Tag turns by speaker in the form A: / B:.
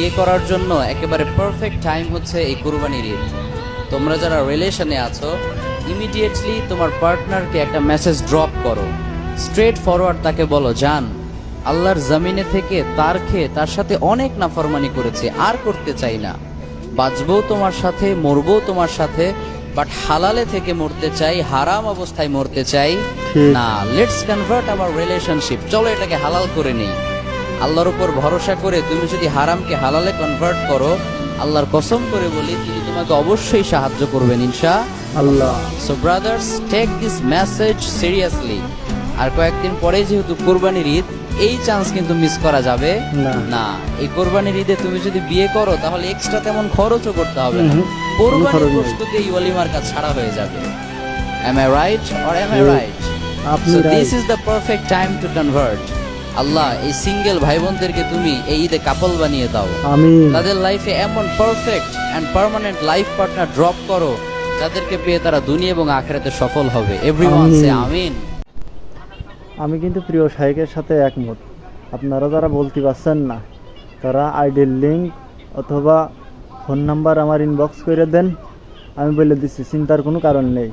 A: বিয়ে করার জন্য একেবারে পারফেক্ট টাইম হচ্ছে এই কুরবানির ঈদ। তোমরা যারা রিলেশনে আছো ইমিডিয়েটলি তোমার পার্টনারকে একটা মেসেজ ড্রপ করো। স্ট্রেট ফরওয়ার্ড তাকে বলো জান আল্লাহর জমিনে থেকে তার খেয়ে তার সাথে অনেক নাফরমানি করেছে আর করতে চাই না। বাঁচবো তোমার সাথে মরবো তোমার সাথে বাট হালালে থেকে মরতে চাই হারাম অবস্থায় মরতে চাই না। লেটস কনভার্ট আমার রিলেশনশিপ চলো এটাকে হালাল করে নেই। আল্লাহর উপর ভরসা করে তুমি যদি হারামকে হালালে কনভার্ট করো আল্লাহর কসম করে বলি তিনি তোমাকে অবশ্যই সাহায্য করবেন ইনশা
B: আল্লাহ।
A: So brothers take this message seriously আর কয়েকদিন পরে যেহেতু কোরবানির ঈদ এই চান্স কিন্তু মিস করা যাবে
B: না।
A: এই কোরবানির ঈদে তুমি যদি বিয়ে করো তাহলে এক্সট্রা তেমন খরচও করতে হবে না। কোরবানির। প্রস্তুতি এই কাজ ছাড়া হয়ে যাবে। Am I right or am I
B: hmm,
A: right
B: আপনি
A: so this
B: right.
A: Is the perfect time to convert আল্লাহ এই সিঙ্গেল ভাই বোনদেরকে তুমি এই ঈদে কাপল বানিয়ে দাও। তাদের লাইফে এমন perfect and permanent life partner drop করো যাদেরকে পেয়ে তারা দুনিয়া এবং আখেরাতে সফল হবে। এভরিওয়ান সে আমিন।
B: আমি কিন্তু প্রিয় শাইকের সাথে একমত। আপনারা যারা বলতে পারছেন না তারা আইডির লিঙ্ক অথবা ফোন নাম্বার আমার ইনবক্স করে দেন। আমি বলে দিচ্ছি চিন্তার কোনো কারণ নেই।